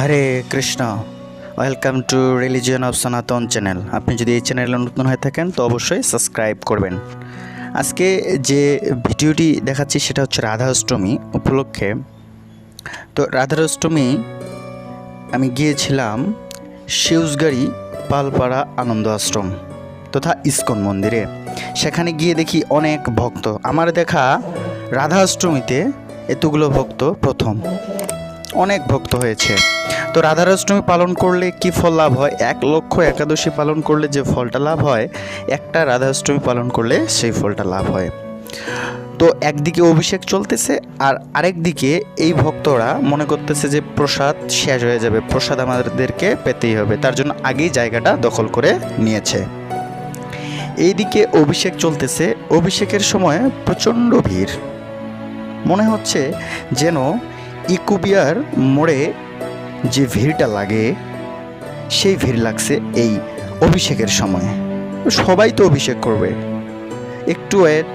Hare Krishna, welcome to religion of Sanatan channel. আপনি যদি এই চ্যানেলে নতুন হয়ে থাকেন, তো অবশ্যই সাবস্ক্রাইব করবেন। আজকে যে ভিডিওটি দেখাচ্ছি, সেটা হচ্ছে রাধা অষ্টমী উপলক্ষে। তো রাধা অষ্টমী আমি গিয়েছিলাম শিউজগাড়ি পালপাড়া আনন্দ আশ্রম তথা ইস্কন মন্দিরে। সেখানে গিয়ে দেখি অনেক ভক্ত। আমার দেখা রাধা অষ্টমীতে এতগুলো ভক্ত প্রথম। অনেক ভক্ত হয়েছে। তো রাধারাষ্টমী পালন করলে কি ফল লাভ হয়? এক লক্ষ একাদশী পালন করলে যে ফলটা লাভ হয়, একটা রাধাষ্টমী পালন করলে সেই ফলটা লাভ হয়। তো একদিকে অভিষেক চলতেছে আর আরেক দিকে এই ভক্তরা মনে করতেছে যে প্রসাদ শেষ হয়ে যাবে, প্রসাদ আমাদেরকে পেতেই হবে। তার জন্য আগেই জায়গাটা দখল করে নিয়েছে। এইদিকে অভিষেক চলতেছে। অভিষেকের সময় প্রচণ্ড ভিড়। মনে হচ্ছে যেন ইকুবিয়ার মোড়ে যে ভিড়টা লাগে, সেই ভিড় লাগছে এই অভিষেকের সময়। সবাই তো অভিষেক করবে। একটু ওয়েট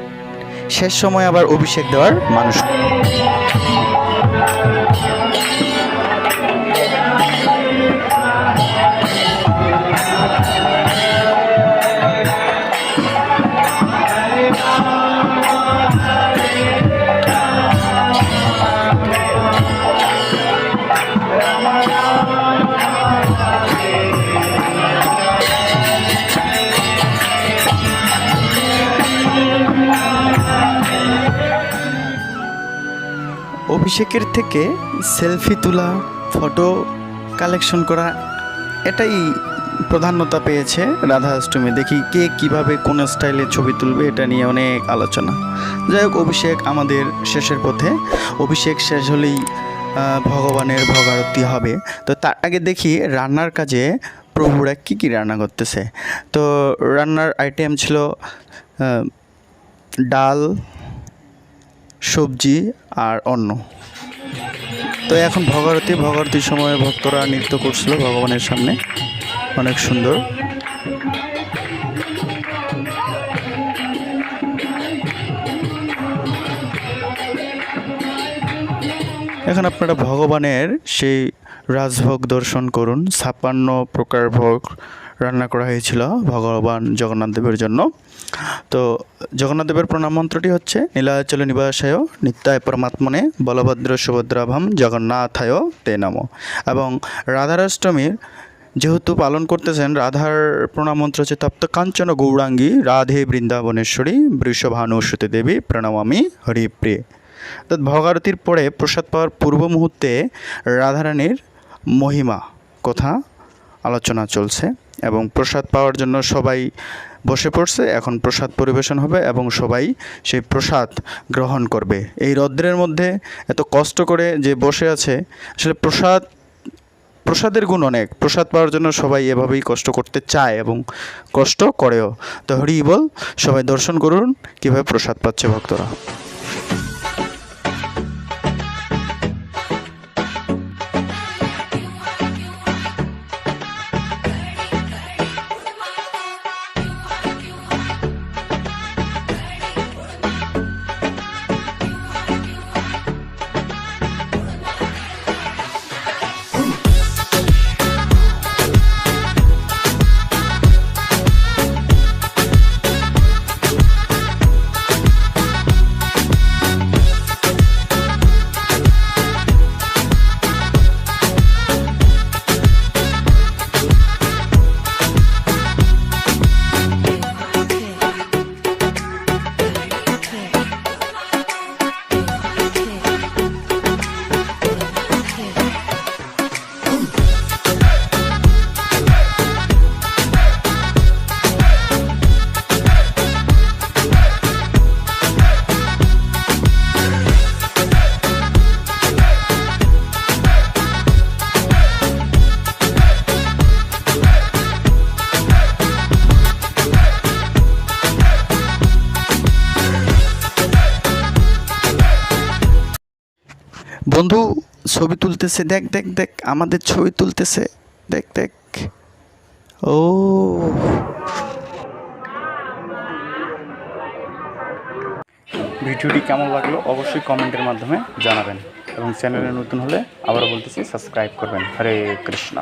শেষ সময় আবার অভিষেক দেওয়ার মানুষ অভিষেকের থেকে সেলফি তোলা, ফটো কালেকশন করা, এটাই প্রাধান্যতা পেয়েছে রাধা অষ্টমী দেখি কে কীভাবে কোন স্টাইলে ছবি তুলবে এটা নিয়ে অনেক আলোচনা। যাই হোক, অভিষেক আমাদের শেষের পথে। অভিষেক শেষ হলেই ভগবানের ভগারতি হবে। তো তার আগে দেখি রান্নার কাজে প্রভুরা কী কী রান্না করতেছে। তো রান্নার আইটেম ছিল ডাল সবজি আর অন্য তো এখন ভগরতী ভগরতীর সময় ভক্তরা নৃত্য করছিল ভগবানের সামনে। অনেক সুন্দর। এখন আপনারা ভগবানের সেই রাজভোগ দর্শন করুন। ছাপ্পান্ন প্রকার ভোগ রান্না করা হয়েছিল ভগবান জগন্নাথ দেবের জন্য। তো জগন্নাথ দেবের প্রণাম মন্ত্রটি হচ্ছে, নীলাচল নিবাসায় নিত্যায় পরমাত্মনে বলভদ্র সুভদ্রাভাম জগন্নাথায় তে নম। এবং রাধারাষ্টমীর যেহেতু পালন করতেছেন, রাধার প্রণাম মন্ত্র হচ্ছে, তপ্ত কাঞ্চন গৌরাঙ্গী রাধে বৃন্দাবনেশ্বরী বৃষভানুসুতি দেবী প্রণমামি হরিপ্রিয়ে। তো ভগারতির পরে প্রসাদ পাওয়ার পূর্ব মুহূর্তে রাধারানীর মহিমা কথা আলোচনা চলছে এবং প্রসাদ পাওয়ার জন্য সবাই বসে পড়ছে, এখন প্রসাদ পরিবেশন হবে এবং সবাই সেই প্রসাদ গ্রহণ করবে। এই রৌদ্রের মধ্যে এত কষ্ট করে যে বসে আছে, আসলে প্রসাদ, প্রসাদের গুণ অনেক। প্রসাদ পাওয়ার জন্য সবাই এভাবেই কষ্ট করতে চায় এবং কষ্ট করেও। তো হরি বল, সবাই দর্শন করুন, কীভাবে প্রসাদ পাচ্ছে ভক্তরা। বন্ধু, ছবি তুলতেছে, দেখ দেখ দেখ, আমাদের ছবি তুলতেছে, দেখ দেখ। ও। ভিডিওটি কেমন লাগল অবশ্যই কমেন্টের মাধ্যমে জানাবেন এবং চ্যানেলে নতুন হলে আবারও বলতেছি, সাবস্ক্রাইব করবেন। হরে কৃষ্ণ।